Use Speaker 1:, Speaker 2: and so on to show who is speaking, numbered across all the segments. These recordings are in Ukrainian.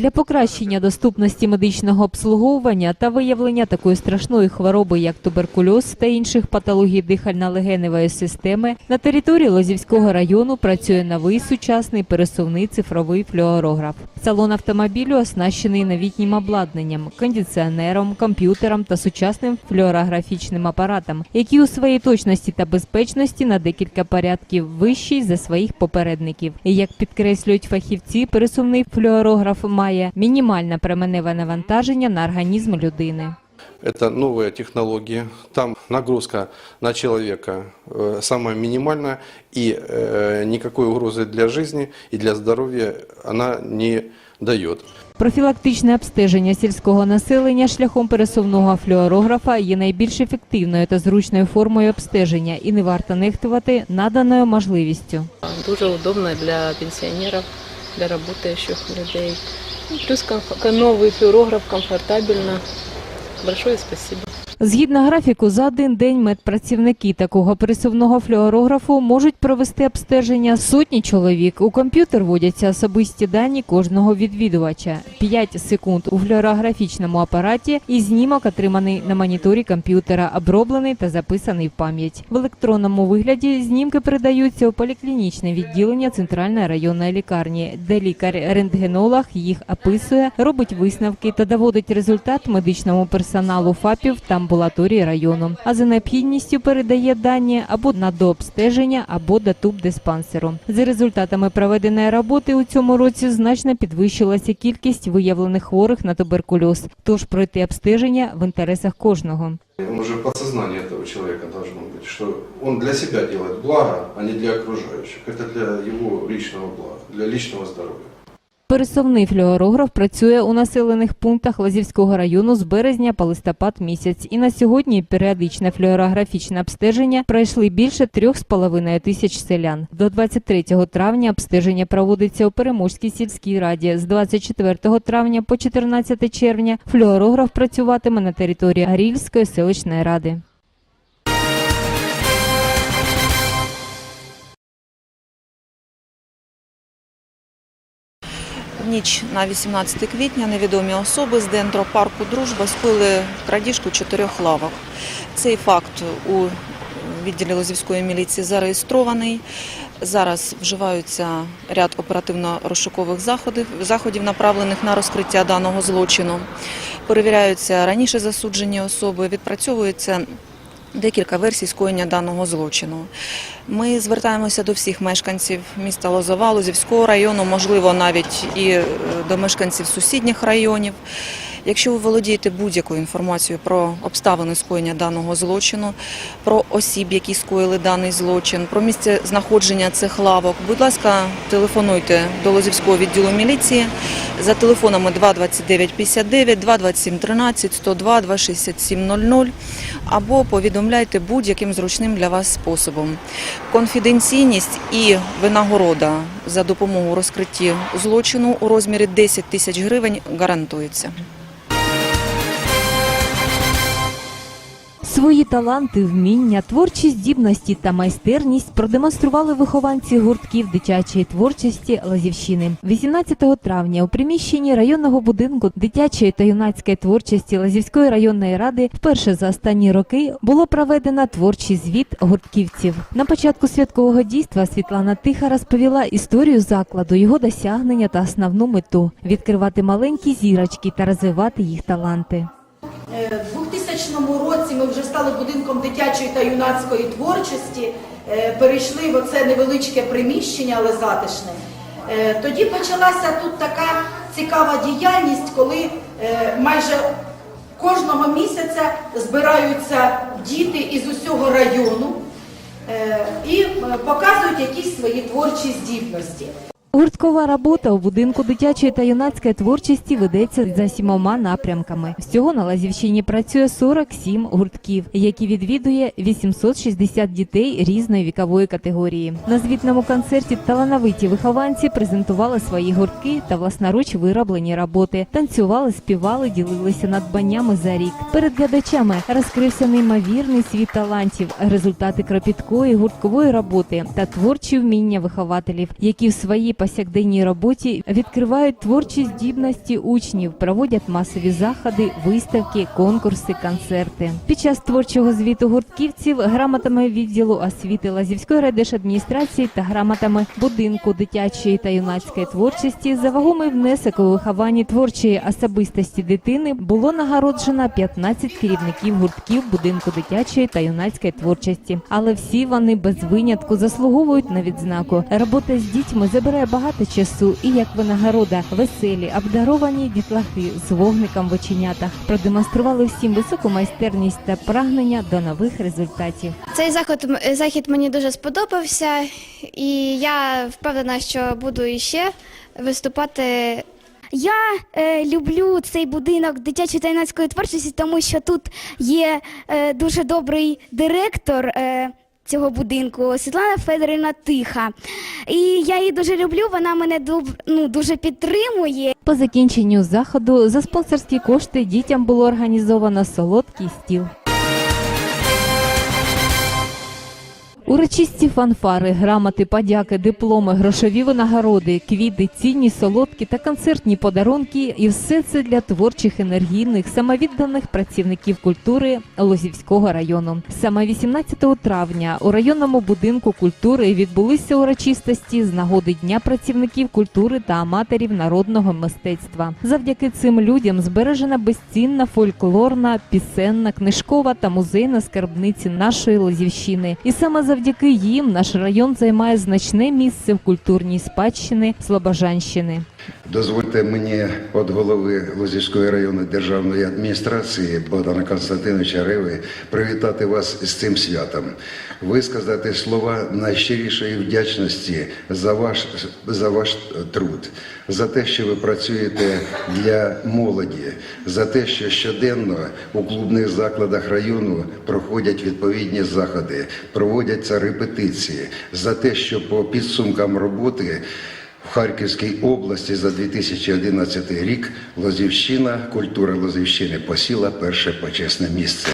Speaker 1: Для покращення доступності медичного обслуговування та виявлення такої страшної хвороби, як туберкульоз та інших патологій дихально-легеневої системи, на території Лозівського району працює новий сучасний пересувний цифровий флюорограф. Салон автомобілю оснащений новітнім обладнанням, кондиціонером, комп'ютером та сучасним флюорографічним апаратом, який у своїй точності та безпечності на декілька порядків вищий за своїх попередників. І як підкреслюють фахівці, пересувний флюорограф має мінімальне променеве навантаження на організм людини.
Speaker 2: Это новая технология. Там нагрузка на человека э, самая минимальная, и э, никакой угрозы для жизни и для здоровья она не дает.
Speaker 1: Профілактичне обстеження сільського населення шляхом пересувного флюорографа є найбільш ефективною та зручною формою обстеження і не варто нехтувати наданою можливістю.
Speaker 3: Дуже удобно для пенсионеров, для работающих людей. Плюс новый флюорограф комфортабельно. Большое спасибо.
Speaker 1: Згідно графіку, за один день медпрацівники такого пересувного флюорографу можуть провести обстеження сотні чоловік. У комп'ютер вводяться особисті дані кожного відвідувача. 5 секунд у флюорографічному апараті і знімок отриманий на моніторі комп'ютера, оброблений та записаний в пам'ять. В електронному вигляді знімки передаються у поліклінічне відділення центральної районної лікарні, де лікар-рентгенолог їх описує, робить висновки та доводить результат медичному персоналу ФАПів та амбулаторії району. А за необхідністю передає дані або на дообстеження, або до тубдиспансеру. За результатами проведеної роботи у цьому році значно підвищилася кількість виявлених хворих на туберкульоз. Тож пройти обстеження в інтересах кожного.
Speaker 2: Уже подсознание этого человека должно быть, что он для себя делает благо, а не для окружающих. Это для его личного блага, для личного здоровья.
Speaker 1: Пересувний флюорограф працює у населених пунктах Лазівського району з березня по листопад місяць. І на сьогодні періодичне флюорографічне обстеження пройшли більше трьох з половиною тисяч селян. До 23 травня обстеження проводиться у Переможській сільській раді. З 24 травня по 14 червня флюорограф працюватиме на території Арільської селищної ради.
Speaker 4: Ніч на 18 квітня невідомі особи з дендропарку Дружба скоїли крадіжку чотирьох лавок. Цей факт у відділі Лозівської міліції зареєстрований. Зараз вживаються ряд оперативно-розшукових заходів, заходів, направлених на розкриття даного злочину. Перевіряються раніше засуджені особи, відпрацьовується декілька версій скоєння даного злочину. Ми звертаємося до всіх мешканців міста Лозова, Лозівського району, можливо, навіть і е, до мешканців сусідніх районів. Якщо ви володієте будь-якою інформацією про обставини скоєння даного злочину, про осіб, які скоїли даний злочин, про місце знаходження цих лавок, будь ласка, телефонуйте до Лозівського відділу міліції за телефонами 229 59, 227 13, 102, 267 00 або повідомляйте будь-яким зручним для вас способом. Конфіденційність і винагорода за допомогу розкритті злочину у розмірі 10 тисяч гривень гарантується.
Speaker 1: Свої таланти, вміння, творчі здібності та майстерність продемонстрували вихованці гуртків дитячої творчості Лазівщини. 18 травня у приміщенні районного будинку дитячої та юнацької творчості Лазівської районної ради вперше за останні роки було проведено творчий звіт гуртківців. На початку святкового дійства Світлана Тиха розповіла історію закладу, його досягнення та основну мету відкривати маленькі зірочки та розвивати їх таланти.
Speaker 5: Е, В 2000 році ми вже стали будинком дитячої та юнацької творчості, е, перейшли в оце невеличке приміщення, але затишне. Е, Тоді почалася тут така цікава діяльність, коли майже кожного місяця збираються діти із усього району і показують якісь свої творчі здібності.
Speaker 1: Гурткова робота у будинку дитячої та юнацької творчості ведеться за сімома напрямками. Всього на Лазівщині працює 47 гуртків, які відвідує 860 дітей різної вікової категорії. На звітному концерті талановиті вихованці презентували свої гуртки та власноруч вироблені роботи, танцювали, співали, ділилися надбаннями за рік. Перед глядачами розкрився неймовірний світ талантів, результати кропіткої гурткової роботи та творчі вміння вихователів, які в своїй повсякденній роботі відкривають творчі здібності учнів, проводять масові заходи, виставки, конкурси, концерти. Під час творчого звіту гуртківців грамотами відділу освіти Лазівської райдержадміністрації та грамотами будинку дитячої та юнацької творчості за вагомий внесок у вихованні творчої особистості дитини було нагороджено 15 керівників гуртків будинку дитячої та юнацької творчості. Але всі вони без винятку заслуговують на відзнаку. Робота з дітьми забирає багато часу і як винагорода веселі, обдаровані дітлахи з вогником в оченятах продемонстрували всім високу майстерність та прагнення до нових результатів.
Speaker 6: Цей заход захід мені дуже сподобався, і я впевнена, що буду іще виступати.
Speaker 7: Я е, люблю цей будинок дитячої та юнацької творчості, тому що тут є е, дуже добрий директор е, цього будинку Світлана Федорівна Тиха. І я її дуже люблю. Вона мене дуб- ну, дуже підтримує.
Speaker 1: По закінченню заходу за спонсорські кошти дітям було організовано солодкий стіл. Урочисті фанфари, грамоти, подяки, дипломи, грошові винагороди, квіти, цінні, солодкі та концертні подарунки і все це для творчих, енергійних, самовідданих працівників культури Лозівського району. Саме 18 травня у районному будинку культури відбулися урочистості з нагоди Дня працівників культури та аматорів народного мистецтва. Завдяки цим людям збережена безцінна фольклорна, пісенна, книжкова та музейна скарбниці нашої Лозівщини. І саме завдяки їм наш район займає значне місце в культурній спадщини Слобожанщини.
Speaker 8: Дозвольте мені від голови Лозівської районної державної адміністрації Богдана Константиновича Реви привітати вас з цим святом, висказати слова найщирішої вдячності за ваш, за ваш труд, за те, що ви працюєте для молоді, за те, що щоденно у клубних закладах району проходять відповідні заходи, проводяться репетиції, за те, що по підсумкам роботи. Харківській області за 2011 рік Лозівщина, культура Лозівщини посіла перше почесне місце.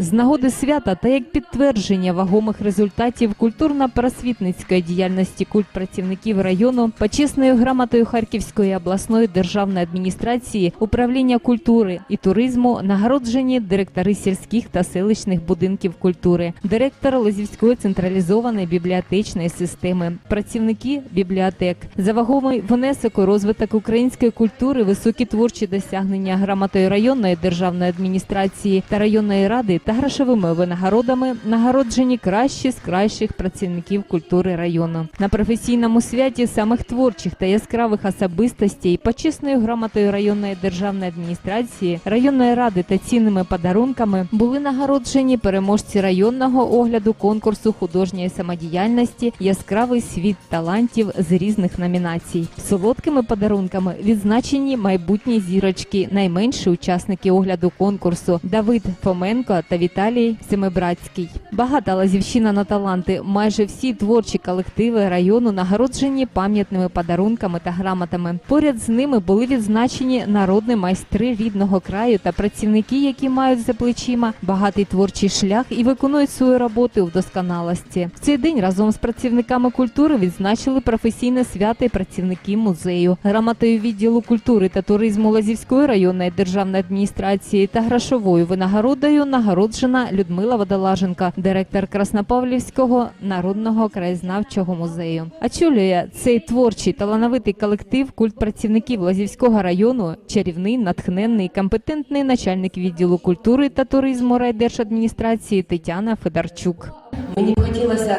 Speaker 1: З нагоди свята та як підтвердження вагомих результатів культурно-просвітницької діяльності культпрацівників району почесною грамотою Харківської обласної державної адміністрації управління культури і туризму нагороджені директори сільських та селищних будинків культури, директор Лозівської централізованої бібліотечної системи, працівники бібліотек. За вагомий внесок у розвиток української культури, високі творчі досягнення грамотою районної державної адміністрації та районної ради та грошовими винагородами нагороджені кращі з кращих працівників культури району. На професійному святі самих творчих та яскравих особистостей почесною грамотою районної державної адміністрації, районної ради та цінними подарунками були нагороджені переможці районного огляду конкурсу художньої самодіяльності Яскравий світ талантів з різних номінацій. Солодкими подарунками відзначені майбутні зірочки, найменші учасники огляду конкурсу Давид Фоменко та Віталій Семибратський. Багата лазівщина на таланти. Майже всі творчі колективи району нагороджені пам'ятними подарунками та грамотами. Поряд з ними були відзначені народні майстри рідного краю та працівники, які мають за плечима багатий творчий шлях і виконують свою роботу в досконалості. В цей день разом з працівниками культури відзначили професійне свято і працівники музею. Грамотою відділу культури та туризму Лазівської районної державної адміністрації та грошовою винагородою нагороджена Людмила Водолаженка, директор Краснопавлівського народного краєзнавчого музею. Очолює цей творчий талановитий колектив культ працівників Лазівського району, чарівний, натхненний, компетентний начальник відділу культури та туризму райдержадміністрації Тетяна Федорчук.
Speaker 9: Мені б хотілося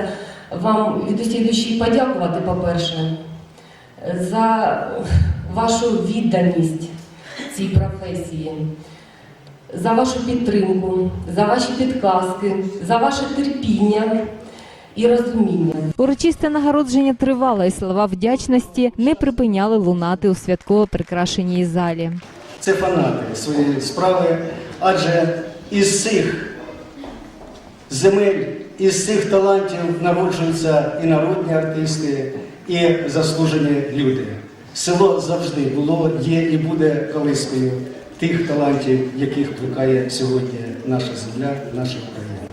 Speaker 9: вам від усієї душі подякувати, по-перше, за вашу відданість цій професії, за вашу підтримку, за ваші підказки, за ваше терпіння і розуміння.
Speaker 1: Урочисте нагородження тривало, і слова вдячності не припиняли лунати у святково прикрашеній залі.
Speaker 10: Це фанати своєї справи, адже із цих земель, із цих талантів народжуються і народні артисти, і заслужені люди. Село завжди було, є і буде колискою тих талантів, яких плекає сьогодні наша земля, наша Україна.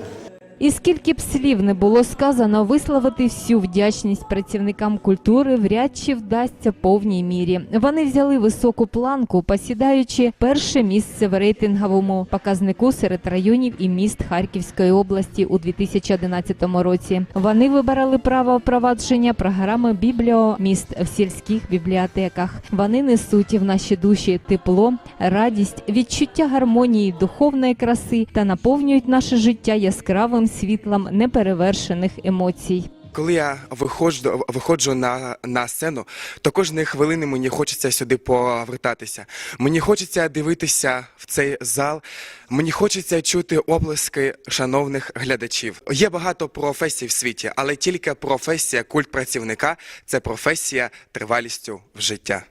Speaker 1: І скільки б слів не було сказано, висловити всю вдячність працівникам культури вряд чи вдасться повній мірі. Вони взяли високу планку, посідаючи перше місце в рейтинговому показнику серед районів і міст Харківської області у 2011 році. Вони вибирали право впровадження програми бібліоміст в сільських бібліотеках. Вони несуть в наші душі тепло, радість, відчуття гармонії, духовної краси та наповнюють наше життя яскравим світлом неперевершених емоцій.
Speaker 11: Коли я виходжу, виходжу на, на сцену, то кожної хвилини мені хочеться сюди повертатися. Мені хочеться дивитися в цей зал, мені хочеться чути оплески шановних глядачів. Є багато професій в світі, але тільки професія культ працівника це професія тривалістю в життя.